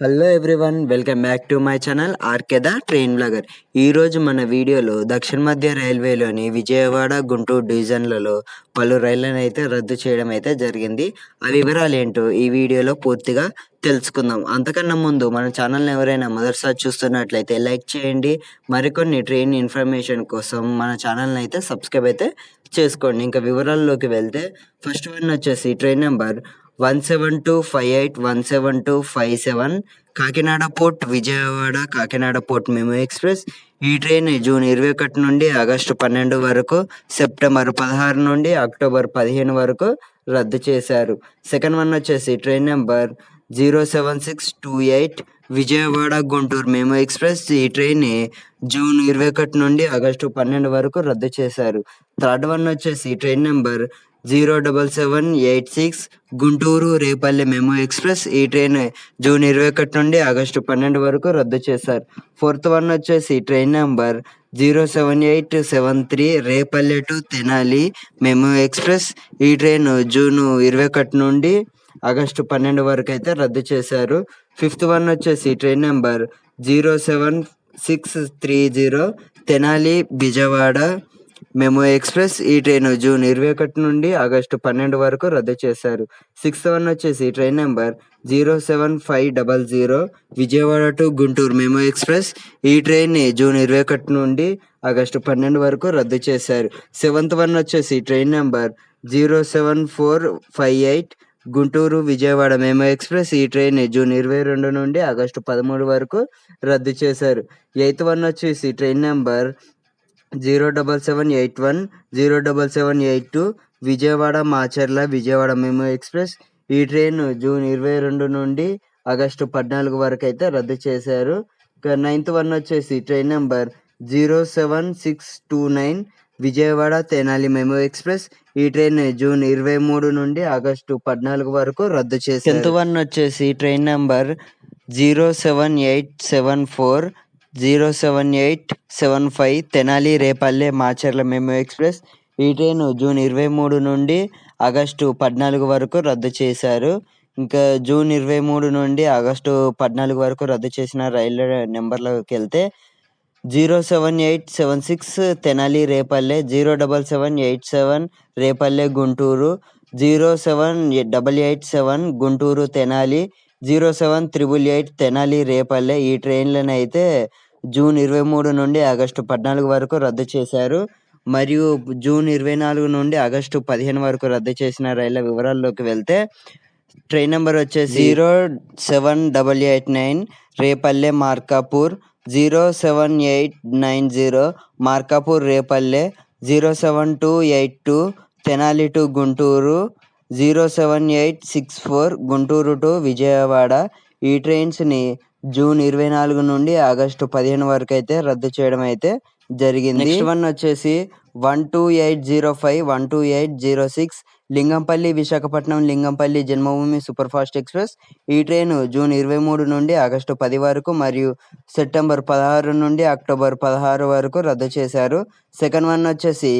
Hello everyone welcome back to my channel RK the train blogger ఈరోజు మన వీడియోలో దక్షిణ మధ్య రైల్వేలోని విజయవాడ గుంటూరు డివిజన్లలో పలు రైళ్ళను అయితే రద్దు చేయడం అయితే జరిగింది. ఆ వివరాలు ఏంటో ఈ వీడియోలో పూర్తిగా తెలుసుకుందాం. అంతకన్నా ముందు మన ఛానల్ని ఎవరైనా మొదటిసారి చూస్తున్నట్లయితే లైక్ చేయండి. మరికొన్ని ట్రైన్ ఇన్ఫర్మేషన్ కోసం మన ఛానల్ని అయితే సబ్స్క్రైబ్ అయితే చేసుకోండి. ఇంకా వివరాల్లోకి వెళ్తే ఫస్ట్ వన్ వచ్చేసి train number one seven two five eight one seven two five seven Kakinada port Vijayawada Kakinada port MEMU express. ఈ ట్రైన్ జూన్ ఇరవై ఒకటి నుండి ఆగస్టు పన్నెండు వరకు సెప్టెంబర్ పదహారు నుండి అక్టోబర్ పదిహేను వరకు రద్దు చేశారు. సెకండ్ వన్ వచ్చేసి train number zero seven six two eight Vijayawada Guntur MEMU express. ఈ ట్రైన్ జూన్ ఇరవై ఒకటి నుండి ఆగస్టు పన్నెండు వరకు రద్దు చేశారు. థర్డ్ వన్ వచ్చేసి train number zero double seven eight six Guntur Repalle MEMU express ఈ ట్రైన్ జూన్ ఇరవై ఒకటి నుండి ఆగస్టు పన్నెండు వరకు రద్దు చేశారు. ఫోర్త్ వన్ వచ్చేసి train number zero seven eight seven three Repalle to Tenali MEMU express ఈ ట్రైన్ జూన్ ఇరవై ఒకటి నుండి ఆగస్టు పన్నెండు వరకు అయితే రద్దు చేశారు. ఫిఫ్త్ వన్ వచ్చేసి train number zero seven six three zero Tenali Bezawada MEMU express ఈ ట్రైన్ జూన్ ఇరవై ఒకటి నుండి ఆగస్టు పన్నెండు వరకు రద్దు చేశారు. సిక్స్త్ వన్ వచ్చేసి train number zero seven five double zero Vijayawada to Guntur. MEMU express ఈ ట్రైన్ జూన్ ఇరవై ఒకటి నుండి ఆగస్టు పన్నెండు వరకు రద్దు చేశారు. సెవెంత్ వన్ వచ్చేసి train number zero seven four five eight Guntur Vijayawada. MEMU express ఈ ట్రైన్ జూన్ ఇరవై రెండు నుండి ఆగస్టు పదమూడు వరకు రద్దు చేశారు. ఎయిత్ వన్ వచ్చేసి train number zero double seven eight one zero double seven eight two Vijayawada Macherla Vijayawada MEMU express. ఈ ట్రైన్ జూన్ ఇరవై రెండు నుండి ఆగస్టు పద్నాలుగు వరకు అయితే రద్దు చేశారు. నైన్త్ వన్ వచ్చేసి train number zero seven six two nine Vijayawada Tenali MEMU express. ఈ ట్రైన్ జూన్ ఇరవై మూడు నుండి ఆగస్టు పద్నాలుగు వరకు రద్దు చేశారు. టెన్త్ వన్ వచ్చేసి train number zero seven eight seven four zero seven eight seven five Tenali Repalle Macherla MEMU express. ఈ ట్రైన్ జూన్ ఇరవై మూడు నుండి ఆగస్టు పద్నాలుగు వరకు రద్దు చేశారు. ఇంకా జూన్ ఇరవై మూడు నుండి ఆగస్టు పద్నాలుగు వరకు రద్దు చేసిన రైళ్ళ నెంబర్లోకి వెళ్తే zero seven eight seven six Tenali Repalle zero double seven eight seven Repalle Guntur zero seven double eight seven Guntur Tenali zero seven triple eight Tenali Repalle ఈ ట్రైన్లను అయితే జూన్ ఇరవై మూడు నుండి ఆగస్టు పద్నాలుగు వరకు రద్దు చేశారు. మరియు జూన్ ఇరవై నాలుగు నుండి ఆగస్టు పదిహేను వరకు రద్దు చేసిన రైళ్ళ వివరాల్లోకి వెళ్తే ట్రైన్ నెంబర్ వచ్చేసి zero seven double eight nine Repalle Markapur zero seven eight nine zero Markapur Repalle zero seven two eight two Tenali to Guntur zero seven eight six four Guntur to Vijayawada. ఈ ట్రైన్స్ని June ఇరవై నాలుగు నుండి August పదిహేను వరకు అయితే రద్దు చేయడం అయితే జరిగింది. నెక్స్ట్ వన్ వచ్చేసి one two eight zero five one two eight zero six Lingampalli Visakhapatnam Lingampalli Janmabhoomi super fast express. ఈ ట్రైన్ జూన్ ఇరవై మూడు నుండి ఆగస్టు పది వరకు మరియు సెప్టెంబర్ పదహారు నుండి అక్టోబర్ పదహారు వరకు రద్దు చేశారు. సెకండ్ వన్ వచ్చేసి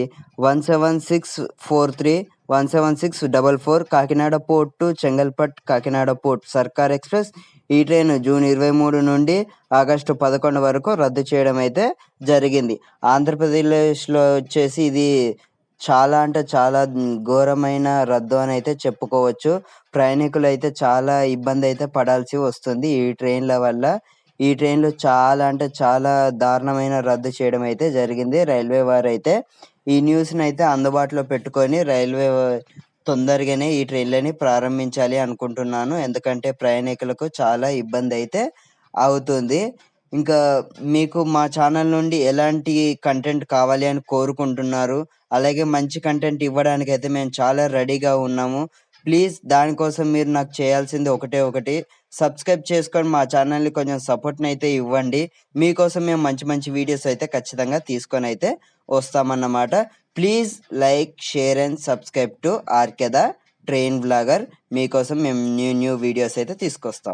one seven six four three one seven six double four Kakinada port to Chengalpattu Kakinada port Circar express. ఈ ట్రైన్ జూన్ ఇరవై మూడు నుండి ఆగస్టు పదకొండు వరకు రద్దు చేయడం అయితే జరిగింది. ఆంధ్రప్రదేశ్లో వచ్చేసి ఇది చాలా అంటే చాలా ఘోరమైన రద్దు అని అయితే చెప్పుకోవచ్చు. ప్రయాణికులు అయితే చాలా ఇబ్బంది అయితే పడాల్సి వస్తుంది ఈ ట్రైన్ల వల్ల. ఈ ట్రైన్లు చాలా అంటే చాలా దారుణమైన రద్దు చేయడం అయితే జరిగింది. రైల్వే వారు అయితే ఈ న్యూస్ని అయితే అందుబాటులో పెట్టుకొని రైల్వే తొందరగానే ఈ ట్రైన్లని ప్రారంభించాలి అనుకుంటున్నాను. ఎందుకంటే ప్రయాణికులకు చాలా ఇబ్బంది అయితే అవుతుంది. ఇంకా మీకు మా ఛానల్ నుండి ఎలాంటి కంటెంట్ కావాలి అని కోరుకుంటున్నారు అలాగే మంచి కంటెంట్ ఇవ్వడానికి అయితే మేము చాలా రెడీగా ఉన్నాము. ప్లీజ్ దానికోసం మీరు నాకు చేయాల్సింది ఒకటే ఒకటి సబ్స్క్రైబ్ చేసుకొని మా ఛానల్ని కొంచెం సపోర్ట్ని అయితే ఇవ్వండి. మీకోసం మేము మంచి మంచి వీడియోస్ అయితే ఖచ్చితంగా తీసుకొని అయితే వస్తామన్నమాట. Please like share and subscribe to RK train blogger మీకోసం మేము న్యూ న్యూ వీడియోస్ అయితే తీసుకొస్తాం.